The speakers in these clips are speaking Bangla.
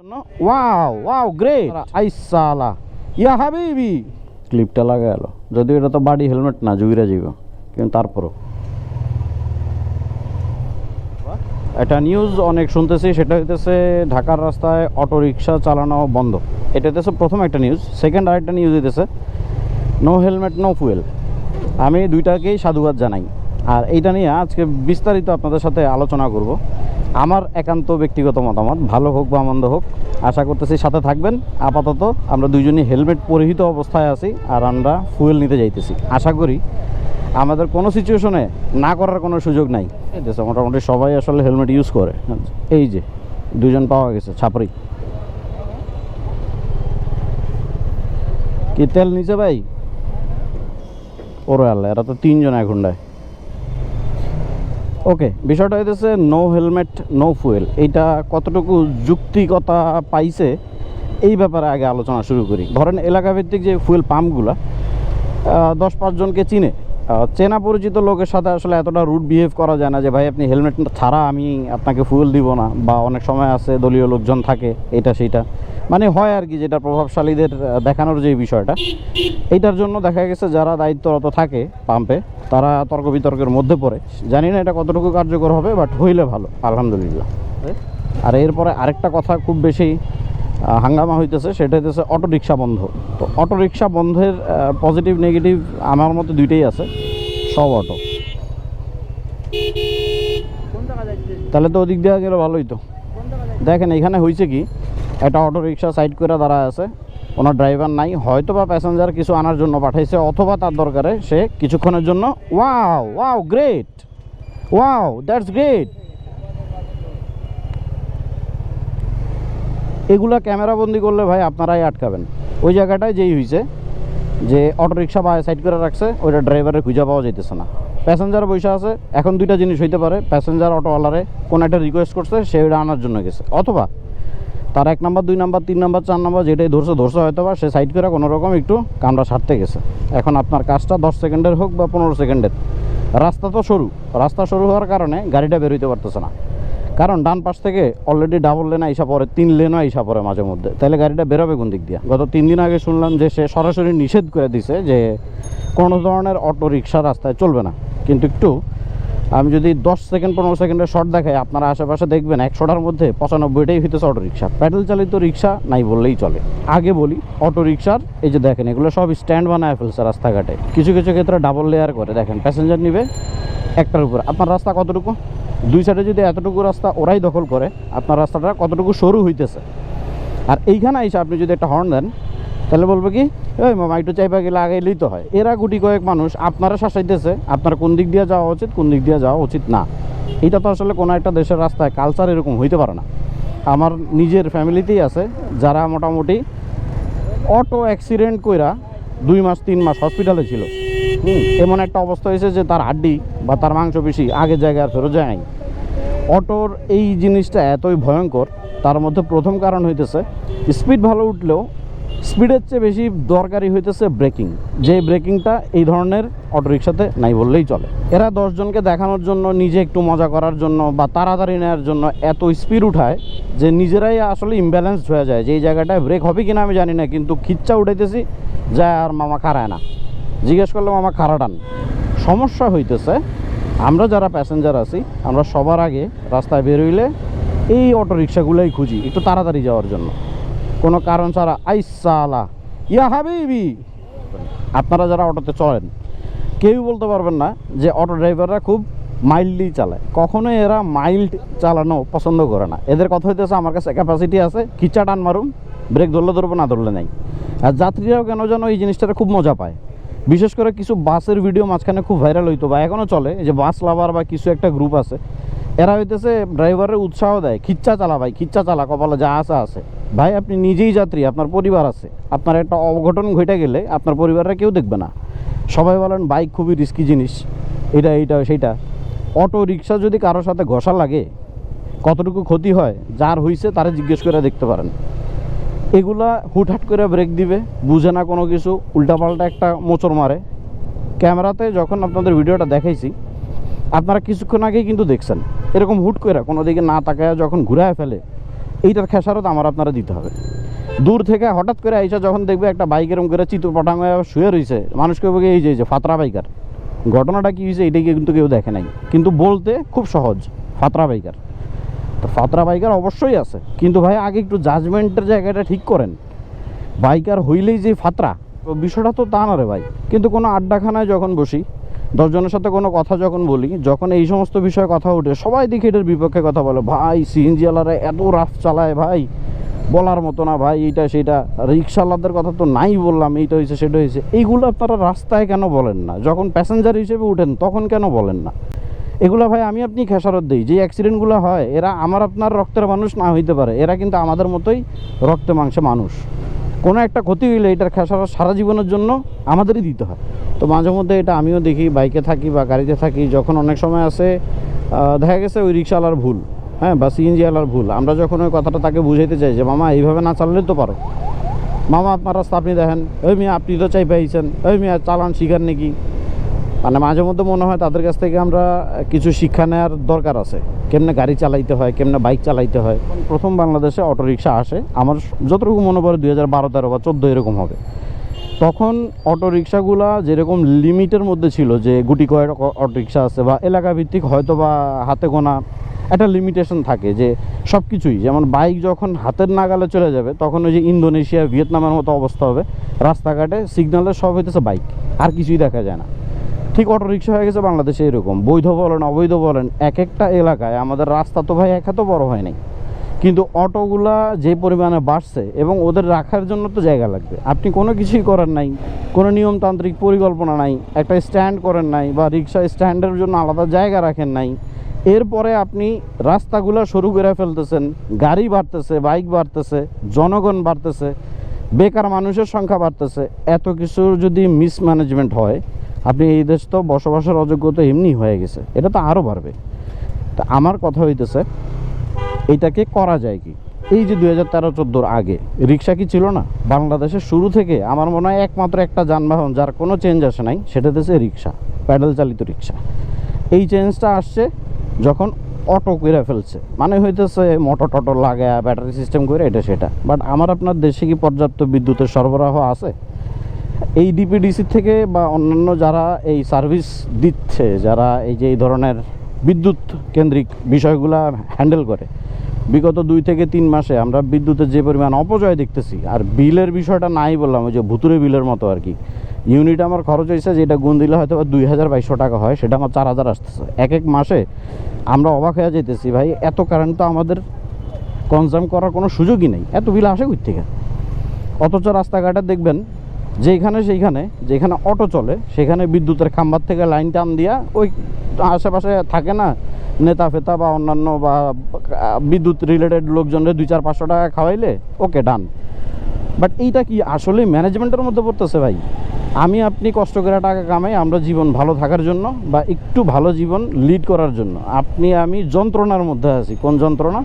জন্য ওয়াও ওয়াও গ্রেট আইসালা ইয়া হাবিবি। ক্লিপটা লাগা গেল যদিও এটা তো বাড়ি হেলমেট না জুইরা যাইব কিন্তু তারপরও। একটা নিউজ অনেক শুনতেছি সেটা হইতেছে ঢাকার রাস্তায় অটো রিক্সা চালানো বন্ধ। এটা হইতেছে প্রথম একটা নিউজ সেকেন্ড আরেকটা নিউজ হইতেছে নো হেলমেট নো ফুয়েল আমি দুইটাকেই সাধুবাদ জানাই। আর এইটা নিয়ে আজকে বিস্তারিত আপনাদের সাথে আলোচনা করব। আমার একান্ত ব্যক্তিগত মতামত, ভালো হোক বা মন্দ হোক, আশা করতেছি সাথে থাকবেন। আপাতত আমরা দুইজনই হেলমেট পরিহিত অবস্থায় আছি আর আমরা ফুয়েল নিতে যাইতেছি। আশা করি আমাদের কোনো সিচুয়েশনে না করার কোনো সুযোগ নাই। দেশে মোটামুটি সবাই আসলে হেলমেট ইউজ করে। এই যে দুজন পাওয়া গেছে, ছাপড়ি। কি তেল নিচে ভাই? ওরে আল্লাহ, এরা তো তিনজন এক ঘন্টায় ওকে বিষয়টা হইতেছে নো হেলমেট নো ফুয়েল এটা কতটুকু যুক্তিকতা পাইছে, এই ব্যাপারে আগে আলোচনা শুরু করি। ধরেন এলাকাভিত্তিক যে ফুয়েল পাম্পগুলা দশ পাঁচজনকে চিনে চেনা পরিচিত লোকের সাথে আসলে এতটা রুট বিহেভ করা যায় না যে ভাই আপনি হেলমেট ছাড়া আমি আপনাকে ফুয়েল দিব না। বা অনেক সময় আছে দলীয় লোকজন থাকে এটা সেইটা মানে হয় আর কি যেটা প্রভাবশালীদের দেখানোর যে বিষয়টা। এইটার জন্য দেখা গেছে যারা দায়িত্বরত থাকে পাম্পে তারা তর্ক বিতর্কের মধ্যে পড়ে। জানি না এটা কতটুকু কার্যকর হবে বাট হইলে ভালো আলহামদুলিল্লাহ। আর এরপরে আরেকটা কথা খুব বেশি হাঙ্গামা হইতেছে, সেটা হইতেছে অটো রিক্সা বন্ধ। তো অটো রিক্সা বন্ধের পজিটিভ নেগেটিভ আমার মতে দুইটাই আছে, সব অটো। তাহলে তো ওদিক দেওয়া গেলে ভালোই তো। দেখেন, এখানে হয়েছে কি, একটা অটো রিক্সা সাইড করে দাঁড়ায় আছে, ওনার ড্রাইভার নাই হয়তো বা প্যাসেঞ্জার কিছু আনার জন্য পাঠাইছে, অথবা তার দরকারে সে কিছুক্ষণের জন্য wow wow great wow that's great এগুলা ক্যামেরা বন্দি করলে ভাই আপনারাই আটকাবেন। ওই জায়গাটায় যেই হয়েছে যে অটো রিক্সা বা সাইড করে রাখছে, ওইটা ড্রাইভারের খুঁজে পাওয়া যাইতেছে না। প্যাসেঞ্জার বসে আছে, এখন দুইটা জিনিস হইতে পারে প্যাসেঞ্জার অটোওয়ালারে কোনো একটা রিকোয়েস্ট করছে, সে ওইটা আনার জন্য গেছে। অথবা তার এক নাম্বার, দুই নাম্বার, তিন নাম্বার, চার নাম্বার যেটাই ধরছে ধরছে হয়তো বা সে সাইড করে কোনো রকম একটু কামড়া ছাড়তে গেছে। এখন আপনার কাজটা দশ সেকেন্ডের হোক বা পনেরো সেকেন্ডের। রাস্তা তো সরু, রাস্তা সরু হওয়ার কারণে গাড়িটা বের হইতে পারতেছে না। কারণ ডান পাশ থেকে অলরেডি ডাবল লেন আইসা পরে তিন লেনও আইসা পরে মাঝে মধ্যে। তাহলে গাড়িটা বেরোবে কোন দিক দিয়ে? গত তিন দিন আগে শুনলাম যে সে সরাসরি নিষেধ করে দিছে যে কোনো ধরনের অটো রিক্সা রাস্তায় চলবে না। কিন্তু একটু আমি যদি দশ সেকেন্ড, পনেরো সেকেন্ডের শর্ট দেখাই, আপনারা আশেপাশে দেখবেন একশোটার মধ্যে পঁচানব্বইটাই হইতেছে অটো রিক্সা প্যাডেল চালিত রিক্সা নাই বললেই চলে। আগে বলি অটো রিক্সার এই যে দেখেন, এগুলো সব স্ট্যান্ড বানায় ফেলছে রাস্তাঘাটে। কিছু কিছু ক্ষেত্রে ডাবল লেয়ার করে। দেখেন প্যাসেঞ্জার নিবে একটার উপর। আপনার রাস্তা কতটুকু? দুই সাইডে যদি এতটুকু রাস্তা ওরাই দখল করে, আপনার রাস্তাটা কতটুকু সরু হইতেছে? আর এইখানে এসে আপনি যদি একটা হর্ন দেন তাহলে বলবে কি ওই মামা একটু চাইপা গেলে আগে এলেই তো হয়। এরা গুটি কয়েক মানুষ আপনারা শাসাইতেছে আপনার কোন দিক দিয়ে যাওয়া উচিত কোন দিক দিয়ে যাওয়া উচিত না। এটা তো আসলে কোনো একটা দেশের রাস্তায় কালচার এরকম হইতে পারে না। আমার নিজের ফ্যামিলিতেই আছে যারা মোটামুটি অটো অ্যাক্সিডেন্ট কইরা দুই মাস তিন মাস হসপিটালে ছিল। হুম, এমন একটা অবস্থা হয়েছে যে তার হাড্ডি বা তার মাংসপেশি আগের জায়গায় আর ফেরত যায় নাই। অটোর এই জিনিসটা এতই ভয়ঙ্কর তার মধ্যে প্রথম কারণ হইতেছে স্পিড ভালো উঠলেও স্পিডের চেয়ে বেশি দরকারি হইতেছে ব্রেকিং। যে ব্রেকিংটা এই ধরনের অটোরিকশাতে নাই বললেই চলে। এরা দশজনকে দেখানোর জন্য, নিজে একটু মজা করার জন্য বা তাড়াতাড়ি নেওয়ার জন্য এত স্পিড উঠায় যে নিজেরাই আসলে ইমব্যালেন্সড হয়ে যায় যে এই জায়গাটায় ব্রেক হবে কিনা আমি জানি না, কিন্তু খিচ্চা উঠাইতেছি যা আর মামা খারায় না। জিজ্ঞেস করলাম মামা খারা টান। সমস্যা হইতেছে, আমরা যারা প্যাসেঞ্জার আছি, আমরা সবার আগে রাস্তায় বেরোইলে এই অটো রিক্সাগুলোই খুঁজি একটু তাড়াতাড়ি যাওয়ার জন্য। কোনো কারণ ছাড়া আইসালা। ইয়া হাবিবি। আপনারা যারা অটোতে চলেন কেউ বলতে পারবেন না যে অটো ড্রাইভাররা খুব মাইল্ডলি চালায়। কখনোই এরা মাইল্ড চালানো পছন্দ করে না। এদের কথা হইতেছে, আমার কাছে ক্যাপাসিটি আছে, খিচা টান মারুম ব্রেক ধরলে ধরবো, না ধরলে নাই। আর যাত্রীরাও কেন যেন এই জিনিসটাতে খুব মজা পায়। বিশেষ করে কিছু বাসের ভিডিও মাঝখানে খুব ভাইরাল হইতো বা এখনও চলে যে বাস লাভার বা কিছু একটা গ্রুপ আছে এরা হইতেছে ড্রাইভারের উৎসাহ দেয় খিচ্চা চালা ভাই খিচ্চা চালা, কপালে যা আছে আছে। ভাই, আপনি নিজেই যাত্রী, আপনার পরিবার আছে। আপনার একটা অঘটন ঘটে গেলে আপনার পরিবারের কেউ দেখবে না। সবাই বলেন, বাইক খুবই রিস্কি জিনিস। এটা, এইটা, সেইটা। অটো রিক্সা যদি কারোর সাথে ঘষা লাগে, কতটুকু ক্ষতি হয়, যার হইছে তারা জিজ্ঞেস করে দেখতে পারেন। এগুলা হুটহাট করে ব্রেক দিবে, বুঝে না কোনো কিছু, উল্টাপাল্টা একটা মোচড় মারে। ক্যামেরাতে যখন আপনাদের ভিডিওটা দেখাইছি, আপনারা কিছুক্ষণ আগেই কিন্তু দেখছেন। এরকম হুট করে কোনো দিকে না তাকায় যখন ঘুরায় ফেলে, এইটার খেসারত আমার আপনারা দিতে হবে। দূর থেকে হঠাৎ করে আইসা যখন দেখবে একটা বাইক এরকম করে চিত্র পটাং শুয়ে রয়েছে মানুষকে বলে এই যে এই যে, ফাতরা বাইকার। ঘটনাটা কী হয়েছে এটাকে কিন্তু কেউ দেখে নাই। কিন্তু বলতে খুব সহজ, ফাতরা বাইকার। তো ফাতরা বাইকার অবশ্যই আছে, কিন্তু ভাই আগে একটু জাজমেন্টের জায়গাটা ঠিক করেন। বাইকার হইলেই যে ফাতরা বিষয়টা তো তা না রে ভাই। কিন্তু কোনো আড্ডাখানায় যখন বসি দশজনের সাথে কোনো কথা যখন বলি, যখন এই সমস্ত বিষয়ে কথা ওঠে সবাই দেখি এটার বিপক্ষে কথা বলে, ভাই, সিএনজি আলারা এত রাফ চালায় ভাই, বলার মতো না ভাই, এইটা সেটা রিক্সাওয়ালাদের কথা তো নাই বললাম, এইটা হয়েছে, সেটা হয়েছে। এইগুলো আপনারা রাস্তায় কেন বলেন না? যখন প্যাসেঞ্জার হিসেবে উঠেন, তখন কেন বলেন না? এগুলো ভাই, আমি আপনি খেসারত দিই, যে অ্যাক্সিডেন্টগুলো হয়, এরা আমার আপনার রক্তের মানুষ না হইতে পারে, এরা কিন্তু আমাদের মতোই রক্তে মাংসে মানুষ। কোনো একটা ক্ষতি হইলে এটার খেসারত সারা জীবনের জন্য আমাদেরই দিতে হয়। তো মাঝে মধ্যে এটা আমিও দেখি বাইকে থাকি বা গাড়িতে থাকি যখন অনেক সময় আহ, দেখা গেছে ওই রিক্সাওয়ালার ভুল হ্যাঁ বা ওয়ালার ভুল। আমরা যখন ওই কথাটা তাকে বুঝাইতে চাই যে মামা এইভাবে না চালালে তো পারো। মামা আপনার রাস্তা আপনি দেখেন। ওই মিয়া আপনি তো চাই পাইছেন। ওই মিয়া চালান শিখার নাকি? মানে মাঝে মধ্যে মনে হয় তাদের কাছ থেকে আমরা কিছু শিক্ষা নেওয়ার দরকার আছে। কেমনে গাড়ি চালাইতে হয়, কেমনে বাইক চালাইতে হয়। প্রথম বাংলাদেশে অটো রিক্সা আসে। আমার যতটুকু মনে পড়ে দুই হাজার বারো তেরো বা চোদ্দ এরকম হবে। তখন অটো রিক্সাগুলা যেরকম লিমিটের মধ্যে ছিল যে গুটি কয়েক অটো রিক্সা আছে বা এলাকা ভিত্তিক হয়তো বা হাতে গোনা একটা লিমিটেশন থাকে যে সব কিছুই যেমন বাইক যখন হাতের নাগালে চলে যাবে, তখন ওই যে ইন্দোনেশিয়া, ভিয়েতনামের মতো অবস্থা হবে। রাস্তাঘাটে সিগন্যালে সব হইতেছে বাইক। আর কিছুই দেখা যায় না। ঠিক অটো রিক্সা হয়ে গেছে, বাংলাদেশে এরকম। বৈধ বলেন, অবৈধ বলেন এক একটা এলাকায় আমাদের রাস্তা তো ভাই এক এত বড় হয় নাই। কিন্তু অটোগুলা যে পরিমাণে বাড়ছে এবং ওদের রাখার জন্য তো জায়গা লাগবে। আপনি কোনো কিছুই করেন নাই, কোনো নিয়মতান্ত্রিক পরিকল্পনা নাই, একটা স্ট্যান্ড করেন নাই বা রিক্সা স্ট্যান্ডের জন্য আলাদা জায়গা রাখেন নাই। এরপরে আপনি রাস্তাগুলো সরু করে ফেলতেছেন, গাড়ি বাড়তেছে, বাইক বাড়তেছে, জনগণ বাড়তেছে, বেকার মানুষের সংখ্যা বাড়তেছে। এত কিছুর যদি মিসম্যানেজমেন্ট হয় আপনি এই দেশ তো বসবাসের অযোগ্যতা এমনি হয়ে গেছে, এটা তো আরও বাড়বে। তা আমার কথা হইতেছে, এটাকে করা যায় কি? এই যে দুই হাজার তেরো, চোদ্দোর আগে রিক্সা কি ছিল না? বাংলাদেশের শুরু থেকে আমার মনে হয় একমাত্র একটা যানবাহন যার কোনো চেঞ্জ আসে নাই, সেটা হচ্ছে রিক্সা প্যাডেল চালিত রিক্সা। এই চেঞ্জটা আসছে যখন অটো করে ফেলছে মানে হইতেছে মোটর টটো লাগায় ব্যাটারি সিস্টেম করে এটা সেটা। বাট আমার আপনার দেশে কি পর্যাপ্ত বিদ্যুতের সরবরাহ আছে? এই ডিপিডিসি থেকে বা অন্যান্য যারা এই সার্ভিস দিচ্ছে, যারা এই যে এই ধরনের বিদ্যুৎ কেন্দ্রিক বিষয়গুলা হ্যান্ডেল করে, বিগত দুই থেকে তিন মাসে আমরা বিদ্যুতের যে পরিমাণ অপচয় দেখতেছি, আর বিলের বিষয়টা নাই বললাম, ওই যে ভুতুরে বিলের মতো আর কি। ইউনিট আমার খরচ হয়েছে, যেটা গুণ দিলে হয়তো দুই হাজার বাইশশো টাকা হয়, সেটা আমার চার হাজার আসতেছে। এক এক মাসে আমরা অবাক হয়ে যেতেছি ভাই, এত কারেন্ট তো আমাদের কনজাম করার কোনো সুযোগই নেই। এত বিল আসে কই থেকে? অথচ রাস্তাঘাটে দেখবেন যেখানে সেইখানে যেখানে অটো চলে, সেখানে বিদ্যুতের খাম্বার থেকে লাইন টান দিয়া ওই আশেপাশে থাকে না, নেতা ফেতা বা অন্যান্য বা বিদ্যুৎ রিলেটেড লোকজনের দুই চার পাঁচশো টাকা খাওয়াইলে, ওকে ডান বাট এইটা কি আসলে ম্যানেজমেন্টের মধ্যে পড়তেছে ভাই? আমি আপনি কষ্ট করে টাকা কামাই, আমরা জীবন ভালো থাকার জন্য বা একটু ভালো জীবন লিড করার জন্য। আপনি, আমি যন্ত্রণার মধ্যে আছি। কোন যন্ত্রণা?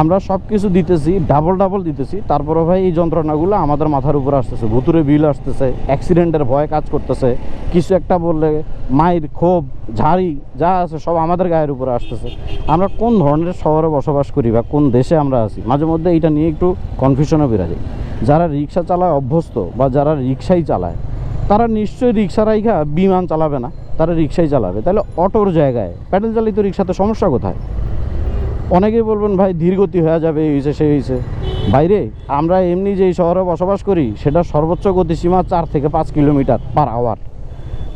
আমরা সব কিছু দিতেছি ডাবল ডাবল দিতেছি। তারপরে ভাই এই যন্ত্রণাগুলো আমাদের মাথার উপর আসতেছে। ভুতুরে বিল আসতেছে অ্যাক্সিডেন্টের ভয় কাজ করতেছে। কিছু একটা বললে মায়ের ক্ষোভ, ঝাড়ি, যা আছে সব আমাদের গায়ের উপরে আসতেছে। আমরা কোন ধরনের শহরে বসবাস করি বা কোন দেশে আমরা আছি? মাঝে মধ্যে এটা নিয়ে একটু কনফিউশনে বেরাজে। যারা রিক্সা চালায় অভ্যস্ত বা যারা রিক্সাই চালায়, তারা নিশ্চয়ই রিক্সা রাইখা বিমান চালাবে না, তারা রিক্সাই চালাবে। তাহলে অটোর জায়গায় প্যাডেল চালিত রিক্সাতে সমস্যা কোথায়? অনেকেই বলবেন, ভাই, ধীরগতি হয়ে যাবে, এই হয়েছে সেই হয়েছে বাইরে আমরা এমনি যেই শহরে বসবাস করি, সেটা সর্বোচ্চ গতিসীমা চার থেকে পাঁচ কিলোমিটার পার আওয়ার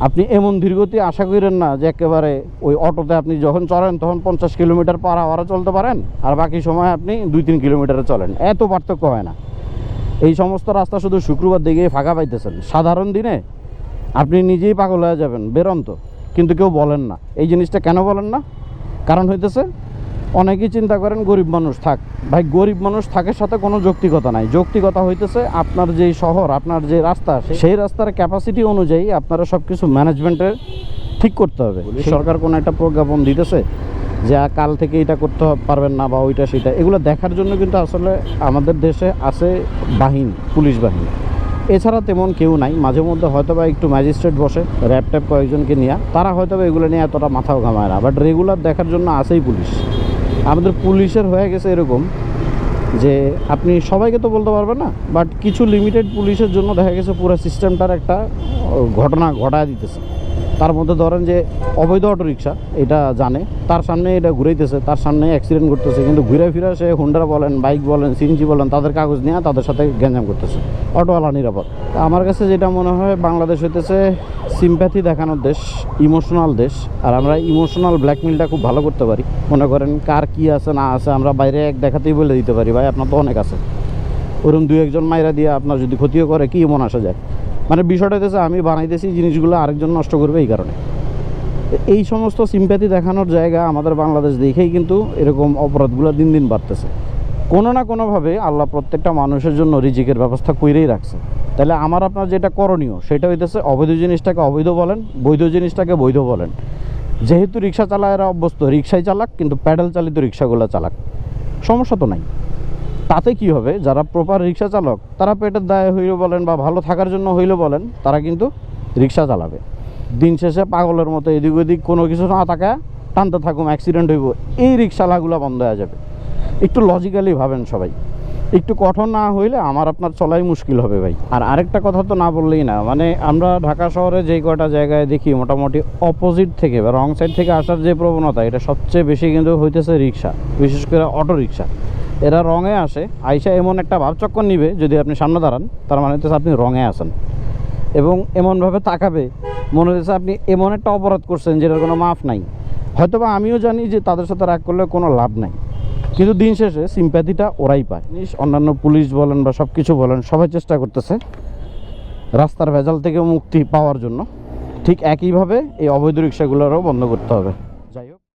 আপনি এমন ধীরগতি আশা করেন না যে একেবারে ওই অটোতে আপনি যখন চলেন তখন পঞ্চাশ কিলোমিটার পার আওয়ারে চলতে পারেন, আর বাকি সময় আপনি দুই তিন কিলোমিটারে চলেন। এত পার্থক্য হয় না। এই সমস্ত রাস্তা শুধু শুক্রবার দিকেই ফাঁকা পাইতেছেন। সাধারণ দিনে আপনি নিজেই পাগল হয়ে যাবেন বেরন্ত কিন্তু কেউ বলেন না। এই জিনিসটা কেন বলেন না? কারণ হইতেছে অনেকেই চিন্তা করেন গরিব মানুষ থাক। ভাই গরিব মানুষ থাকের সাথে কোনো যৌক্তিকতা নাই। যৌক্তিকতা হইতেছে আপনার যেই শহর আপনার যে রাস্তা সেই রাস্তার ক্যাপাসিটি অনুযায়ী আপনারা সব কিছু ম্যানেজমেন্টের ঠিক করতে হবে। সরকার কোনো একটা প্রজ্ঞাপন দিতেছে যে কাল থেকে এটা করতে পারবেন না বা ওইটা সেটা। এগুলো দেখার জন্য কিন্তু আসলে আমাদের দেশে আছে বাহিনী পুলিশ বাহিনী। এছাড়া তেমন কেউ নাই। মাঝে মধ্যে হয়তো বা একটু ম্যাজিস্ট্রেট বসে র্যাপ ট্যাপ কয়েকজনকে নিয়ে। তারা হয়তো বা এগুলো নিয়ে এতটা মাথাও ঘামায় না। বাট রেগুলার দেখার জন্য আসেই পুলিশ। আমাদের পুলিশের হয়ে গেছে এরকম যে আপনি সবাইকে তো বলতে পারবেন না বাট কিছু লিমিটেড পুলিশের জন্য দেখা গেছে পুরো সিস্টেমটার একটা ঘটনা ঘটায় দিতেছে। তার মধ্যে ধরেন যে অবৈধ অটোরিকশা এটা জানে। তার সামনে এটা ঘুরাইতেছে, তার সামনে অ্যাক্সিডেন্ট করতেছে, কিন্তু ঘুরে ফিরে সে হুন্ডার বলেন বাইক বলেন সিএনজি বলেন, তাদের কাগজ নিয়ে তাদের সাথে গ্যাঞ্জাম করতেছে। অটোওয়ালা নিরাপদ। আমার কাছে যেটা মনে হয়, বাংলাদেশ হইতেছে সিম্প্যাথি দেখানোর দেশ ইমোশনাল দেশ, আর আমরা ইমোশনাল ব্ল্যাকমেলটা খুব ভালো করতে পারি। মনে করেন কার কি আছে, না আছে, আমরা বাইরে এক দেখাতেই বলে দিতে পারি। ভাই, আপনার তো অনেক আছে। ওরকম দু একজন মাইরা দিয়ে আপনার যদি ক্ষতিও করে, কি মন আসা যায়? মানে বিষয়টা হচ্ছে আমি বানাইতেছি, জিনিসগুলো আরেকজন নষ্ট করবে এই কারণে। এই সমস্ত সিম্প্যাথি দেখানোর জায়গা আমাদের বাংলাদেশ দেখেই কিন্তু এরকম অপরাধগুলো দিন দিন বাড়তেছে। কোনো না কোনোভাবে আল্লাহ প্রত্যেকটা মানুষের জন্য রিজিকের ব্যবস্থা কইরেই রাখছে। তাহলে আমার আপনার যেটা করণীয়, সেটা হইতেছে অবৈধ জিনিসটাকে অবৈধ বলেন, বৈধ জিনিসটাকে বৈধ বলেন। যেহেতু রিক্সা চালায় এরা অভ্যস্ত, রিক্সাই চালাক, কিন্তু প্যাডেল চালিত রিক্সাগুলো চালাক। সমস্যা তো নাই। তাতে কি হবে? যারা প্রপার রিক্সা চালক, তারা পেটের দায়ে হইলে বলেন বা ভালো থাকার জন্য হইলে বলেন, তারা কিন্তু রিক্সা চালাবে। দিন শেষে পাগলের মতো এদিক ওদিক কোনো কিছু না থাকা টানতে থাকুম অ্যাক্সিডেন্ট হইব, এই রিক্সালাগুলো বন্ধ হয়ে যাবে। একটু লজিক্যালি ভাবেন সবাই। একটু কঠোর না হইলে আমার আপনার চলাই মুশকিল হবে ভাই। আর আরেকটা কথা তো না বললেই না মানে আমরা ঢাকা শহরে যেই কটা জায়গায় দেখি মোটামুটি অপোজিট থেকে বা রং সাইড থেকে আসার যে প্রবণতা, এটা সবচেয়ে বেশি কিন্তু হইতেছে রিক্সা, বিশেষ করে অটো রিক্সা। এরা রঙে আসে, আইসা এমন একটা ভাবচক্কর নিবে যদি আপনি সামনে দাঁড়ান, তার মানে হচ্ছে আপনি রঙে আসেন এবং এমনভাবে তাকাবে, মনে হচ্ছে আপনি এমন একটা অপরাধ করছেন যেটার কোনো মাফ নাই। হয়তোবা আমিও জানি যে তাদের সাথে রাগ করলে কোনো লাভ নাই। কিন্তু দিন শেষে সিম্প্যাথিটা ওরাই পায়। অন্যান্য পুলিশ বলেন বা সব কিছু বলেন, সবাই চেষ্টা করতেছে রাস্তার ভেজাল থেকে মুক্তি পাওয়ার জন্য। ঠিক একইভাবে এই অবৈধ রিক্সাগুলোরও বন্ধ করতে হবে।